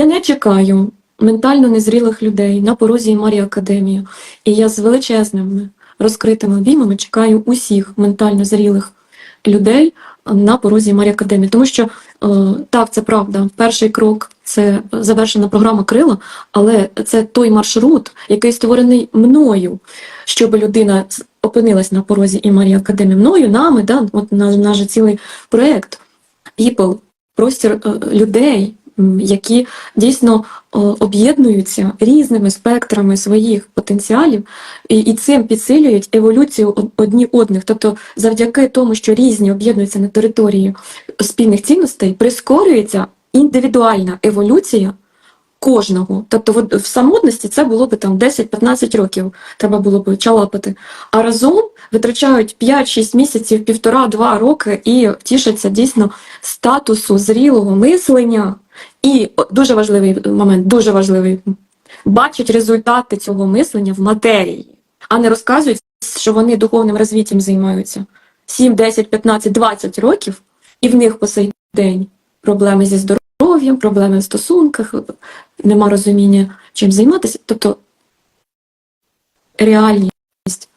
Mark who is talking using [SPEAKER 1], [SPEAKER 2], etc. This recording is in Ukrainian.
[SPEAKER 1] Я не чекаю ментально незрілих людей на порозі Марії Академії. І я з величезними розкритими обіймами чекаю усіх ментально зрілих людей на порозі Марії Академії. Тому що е, так, це правда. Перший крок це завершена програма Крила, але це той маршрут, який створений мною, щоб людина опинилась на порозі і Марії Академії. Мною, нами, да, от наш, наш цілий проект People, простір е, людей, які дійсно об'єднуються різними спектрами своїх потенціалів і, і цим підсилюють еволюцію одні одних. Тобто, завдяки тому, що різні об'єднуються на території спільних цінностей, прискорюється індивідуальна еволюція кожного. Тобто, в самотності це було б там 10-15 років, треба було б чалапати. А разом витрачають 5-6 місяців, півтора-два роки і тішаться дійсно статусу зрілого мислення. І дуже важливий момент, дуже важливий. Бачать результати цього мислення в матерії, а не розказують, що вони духовним розвиттям займаються 7, 10, 15, 20 років, і в них по сей день проблеми зі здоров'ям, проблеми в стосунках, нема розуміння, чим займатися. Тобто реальність